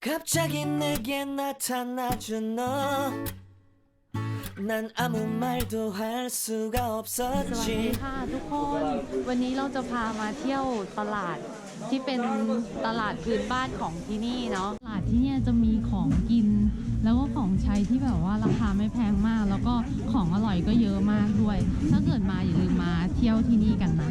갑자기 내게 나타나준 너. 난 아무 말도 할 수가 สวัสดี 없었지. ค่ะทุกคน วันนี้เราจะพามาเที่ยวตลาดที่เป็นตลาดพื้นบ้านของที่นี่เนาะตลาดที่เนี่ยจะมีของกิน แล้วก็ของใช้ที่แบบว่าราคาไม่แพงมาก แล้วก็ของอร่อยก็เยอะมากด้วย ถ้าเกิดมาอย่าลืมมาเที่ยวที่นี่กันนะ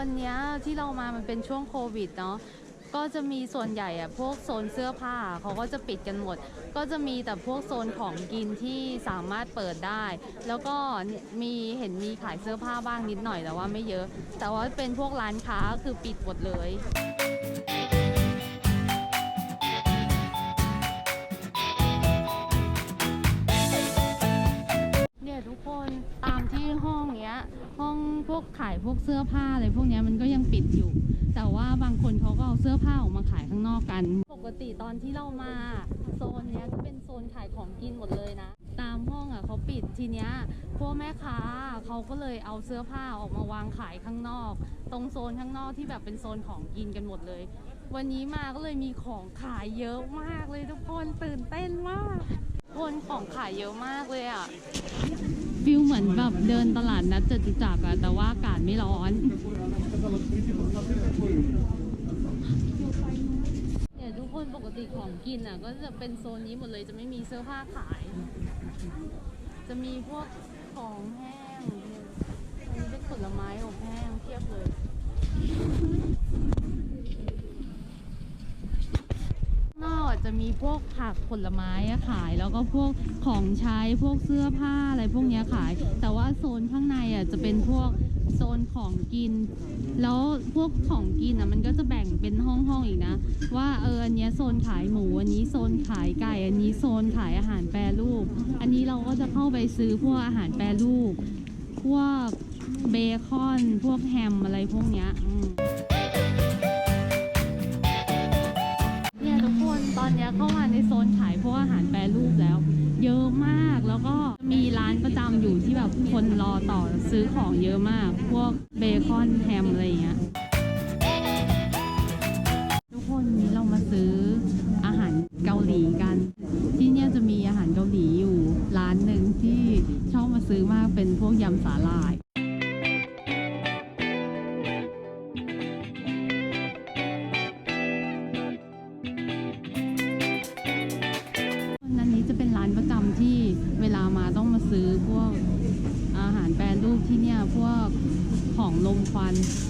วันนี้ที่เรามามันเป็นช่วงโควิดเนาะก็จะมีส่วนใหญ่อะพวกโซนเสื้อผ้าเขาก็จะปิดกันหมด ก็จะมีแต่พวกโซนของกินที่สามารถเปิดได้ แล้วก็มีเห็นมีขายเสื้อผ้าบ้างนิดหน่อยแต่ว่าไม่เยอะ แต่ว่าเป็นพวกร้านค้าคือปิดหมดเลยเนี่ย พวกขายพวกเสื้อผ้าอะไรพวกนี้มันก็ยังปิดอยู่ แต่ว่าบางคนเขาก็เอาเสื้อผ้าออกมาขายข้างนอกกัน ปกติตอนที่เรามาโซนเนี้ยก็เป็นโซนขายของกินหมดเลยนะ ตามห้องอะเขาปิดทีเนี้ยพวกแม่ค้าเขาก็เลยเอาเสื้อผ้าออกมาวางขายข้างนอก ตรงโซนข้างนอกที่แบบเป็นโซนของกินกันหมดเลย วันนี้มาก็เลยมีของขายเยอะมากเลยทุกคนตื่นเต้นมากคนของขายเยอะมากเลยอะ ฟิลเหมือนแบบเดินตลาดนัดจตุจักรอะแต่ว่าอากาศไม่ร้อน เนี่ยทุกคนปกติของกินอะก็จะเป็นโซนนี้หมดเลยจะไม่มีเสื้อผ้าขาย จะมีพวกของแห้งอันนี้เป็นผลไม้อบแห้งเทียบเลย นอก จะมีพวกผักผลไม้อะขาย แล้วก็พวกของใช้พวกเสื้อผ้าอะไรพวกนี้ขาย แต่ว่าโซนข้างในอะจะเป็นพวกโซนของกิน แล้วพวกของกินอะมันก็จะแบ่งเป็นห้องๆอ,อีกนะ ว่าเอออันนี้โซนขายหมูอันนี้โซนขายไก่อันนี้โซนขายอาหารแปรรูป อันนี้เราก็จะเข้าไปซื้อพวกอาหารแปรรูป พวกเบคอน พวกแฮมอะไรพวกเนี้ยอื อนเนี้ยเข้ามาในโซนขายพวกอาหารแปรรูปแล้ว เยอะมากแล้วก็มีร้านประจำอยู่ที่แบบคนรอต่อซื้อของเยอะมาก พวกเบคอนแฮมอะไรอย่างเงี้ย ซื้อพวกอาหารแปรรูปที่เนี่ยพวกของลมควัน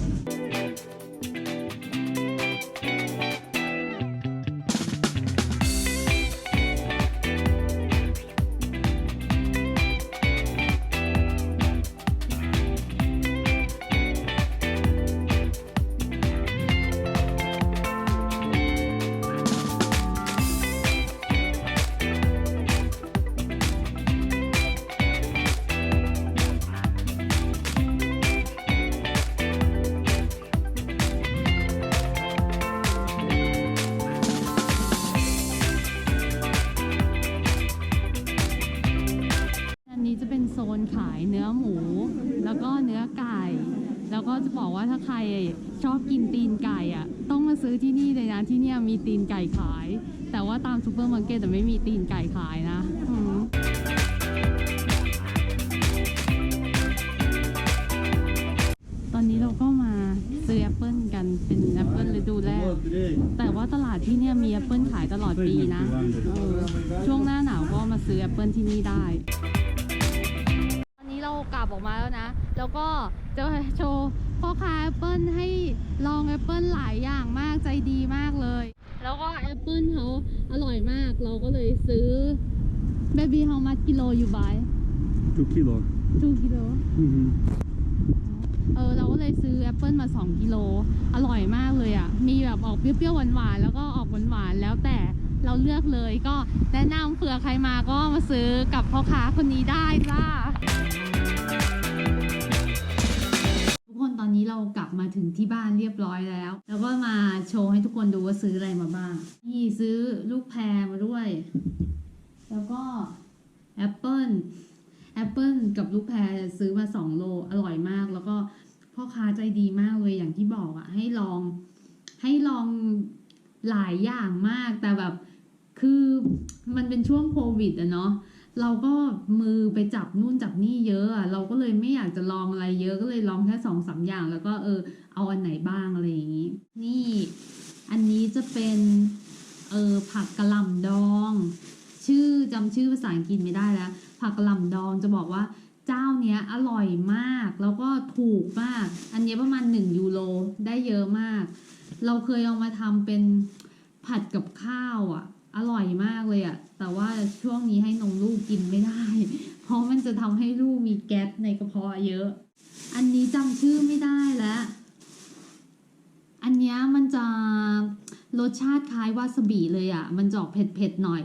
อัน เนื้อไก่ แล้วก็จะบอกว่าถ้าใครชอบกินตีนไก่อะต้องมาซื้อที่นี่เลยนะที่เนี่ยมีตีนไก่ขาย แต่ว่าตามซูเปอร์มาร์เก็ตแต่ไม่มีตีนไก่ขายนะอตอนนี้เราก็มาซื้อแอปเปิลกันเป็นแอปเปิลฤดูแรก แต่ว่าตลาดที่เนี่ยมีแอปเปิลขายตลอดปีนะ ช่วงหน้าหนาวก็มาซื้อแอปเปิลที่นี่ได้ ออกมาแล้วนะ แล้วก็จะโชว์พ่อค้าแอปเปิลให้ลองแอปเปิลหลายอย่างมากใจดีมากเลย แล้วก็แอปเปิลเขาอร่อยมาก เราก็เลยซื้อ Baby how much kilo you buy Two kilo. 2 kilo Mm-hmm. เออเราก็เลยซื้อแอปเปิลมา 2 กิโล อร่อยมากเลยอะ มีแบบออกเปรี้ยวๆหวานๆแล้วก็ออกหวานๆแล้วแต่เราเลือกเลยก็แนะนำเผื่อใครมาก็มาซื้อกับพ่อค้าคนนี้ได้จ้า เรากลับมาถึงที่บ้านเรียบร้อยแล้ว แล้วก็มาโชว์ให้ทุกคนดูว่าซื้ออะไรมาบ้าง นี่ซื้อลูกแพรมาด้วย แล้วก็แอปเปิลแอปเปิลกับลูกแพรซื้อมาสองโลอร่อยมาก แล้วก็พ่อค้าใจดีมากเลยอย่างที่บอกอะะให้ลองให้ลองหลายอย่างมากแต่แบบคือมันเป็นช่วงโควิดอะเนาะ เราก็มือไปจับนู่นจับนี่เยอะอะเราก็เลยไม่อยากจะลองอะไรเยอะก็เลยลองแค่สองสามอย่าง แล้วก็เออเอาอันไหนบ้างอะไรอย่างนี้ นี่อันนี้จะเป็นเออผักกะหล่ำดอง ชื่อจำชื่อภาษาอังกฤษไม่ได้แล้ว ผักกะหล่ำดองจะบอกว่าเจ้าเนี้ยอร่อยมาก แล้วก็ถูกมาก อันเนี้ยประมาณ 1 ยูโรได้เยอะมาก เราเคยเอามาทำเป็นผัดกับข้าวอะ อร่อยมากเลยอะแต่ว่าช่วงนี้ให้นมลูกกินไม่ได้ เพราะมันจะทำให้ลูกมีแก๊สในกระเพาะเยอะ อันนี้จำชื่อไม่ได้แล้ว อันนี้มันจะรสชาติคล้ายวาซาบิเลยอะมันจะออกเผ็ดๆหน่อย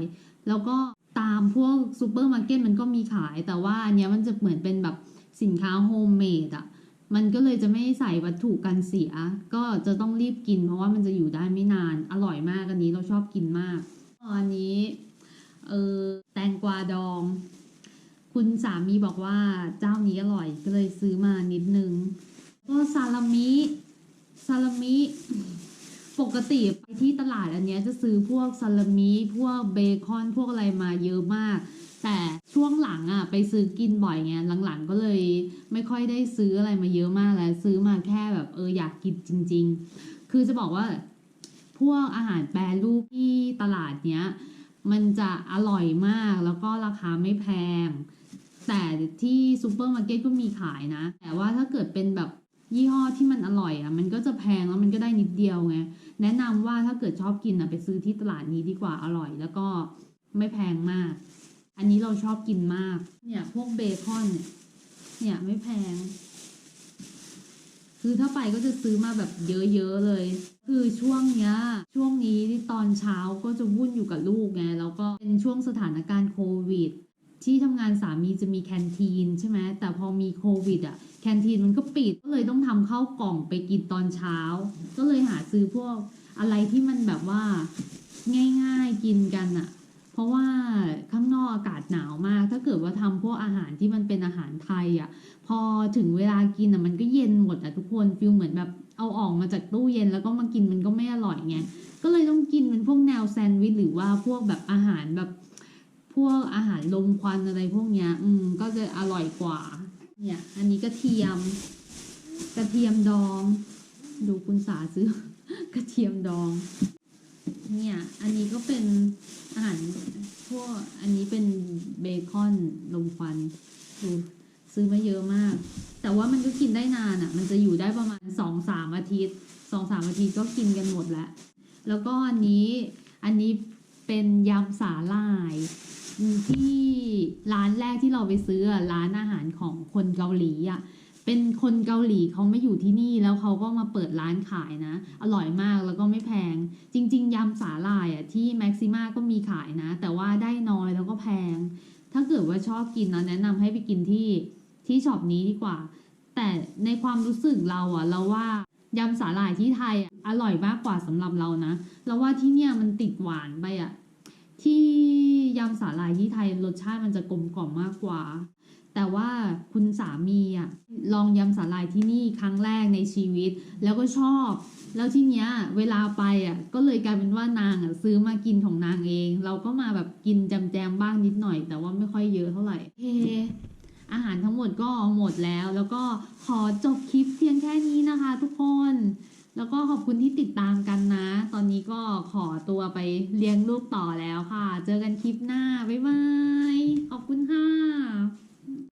แล้วก็ตามพวกซูเปอร์มาร์เก็ตมันก็มีขาย แต่ว่าอันเนี้ยมันจะเหมือนเป็นแบบสินค้าโฮมเมดอะมันก็เลยจะไม่ใส่วัตถุกันเสีย ก็จะต้องรีบกินเพราะว่ามันจะอยู่ได้ไม่นาน อร่อยมากอันนี้เราชอบกินมาก อันนี้เออแตงกวาดอง คุณสามีบอกว่าเจ้านี้อร่อยก็เลยซื้อมานิดนึงก็ซาลามิซาลามิปกติไปที่ตลาดอันเนี้ยจะซื้อพวกซาลามิพวกเบคอนพวกอะไรมาเยอะมาก แต่ช่วงหลังอะไปซื้อกินบ่อยไงหลังๆ ก็เลยไม่ค่อยได้ซื้ออะไรมาเยอะมากแล้ว ซื้อมาแค่แบบเอออยากกินจริง ๆ คือจะบอกว่า พวกอาหารแปรรูปที่ตลาดเนี้ย มันจะอร่อยมากแล้วก็ราคาไม่แพง แต่ที่ซูเปอร์มาร์เก็ตก็มีขายนะ แต่ว่าถ้าเกิดเป็นแบบยี่ห้อที่มันอร่อยอะ มันก็จะแพงแล้วมันก็ได้นิดเดียวไง แนะนำว่าถ้าเกิดชอบกินอะไปซื้อที่ตลาดนี้ดีกว่าอร่อย แล้วก็ไม่แพงมาก อันนี้เราชอบกินมาก เนี่ยพวกเบคอนเนี่ย เนี่ยไม่แพง คือถ้าไปก็จะซื้อมาแบบเยอะๆเลย คือช่วงเนี้ยช่วงนี้ตอนเช้าก็จะวุ่นอยู่กับลูกไงแล้วก็เป็นช่วงสถานการณ์โควิด ที่ทำงานสามีจะมีแคนทีนใช่ไหมแต่พอมีโควิดอะแคนทีนมันก็ปิดก็เลยต้องทำข้าวกล่องไปกินตอนเช้า ก็เลยหาซื้อพวกอะไรที่มันแบบว่าง่ายๆกินกันอะ เพราะว่าข้างนอกอากาศหนาวมาก ถ้าเกิดว่าทำพวกอาหารที่มันเป็นอาหารไทยอะ พอถึงเวลากินอะมันก็เย็นหมดอะทุกคนฟิลเหมือนแบบเอาออกมาจากตู้เย็นแล้วก็มากินมันก็ไม่อร่อยไงก็เลยต้องกินเป็นพวกแนวแซนด์วิชหรือว่าพวกแบบอาหารแบบ พวกอาหารลมควันอะไรพวกเนี้ย อืมก็จะอร่อยกว่า เนี่ย อันนี้กระเทียม กระเทียมดอง ดูคุณสาซื้อกระเทียมดอง เนี่ย อันนี้ก็เป็นอาหารพวกอันนี้เป็นเบคอนลมควันดูซื้อมาเยอะมาก แต่ว่ามันก็กินได้นานอะ่ะ มันจะอยู่ได้ประมาณสองสามอาทิตย์สองสามอาทิตย์ก็กินกันหมดแล้ว แล้วก็อันนี้อันนี้เป็นยำสาหร่ายที่ร้านแรกที่เราไปซื้อร้านอาหารของคนเกาหลีอะ เป็นคนเกาหลีเขาไม่อยู่ที่นี่แล้วเขาก็มาเปิดร้านขายนะ อร่อยมากแล้วก็ไม่แพง จริง ๆยำสาหร่ายอะที่แม็กซิมาก็มีขายนะ แต่ว่าได้น้อยแล้วก็แพง ถ้าเกิดว่าชอบกินนะแนะนำให้ไปกินที่ที่ช็อปนี้ดีกว่า แต่ในความรู้สึกเราอะ เราว่ายำสาหร่ายที่ไทยอะอร่อยมากกว่าสำหรับเรานะเราว่าที่เนี่ยมันติดหวานไปอะที่ยำสาหร่ายที่ไทยรสชาติมันจะกลมกล่อมมากกว่า แต่ว่าคุณสามีอะลองยำสาหร่ายที่นี่ครั้งแรกในชีวิต แล้วก็ชอบ แล้วทีเนี้ยเวลาไปอะก็เลยกลายเป็นว่านางอะซื้อมากินของนางเอง เราก็มาแบบกินจำแจมบ้างนิดหน่อย แต่ว่าไม่ค่อยเยอะเท่าไหร่เฮอาหารทั้งหมดก็หมดแล้ว แล้วก็ขอจบคลิปเพียงแค่นี้นะคะทุกคน แล้วก็ขอบคุณที่ติดตามกันนะ ตอนนี้ก็ขอตัวไปเลี้ยงลูกต่อแล้วค่ะ เจอกันคลิปหน้า บ๊ายบาย ขอบคุณค่ะ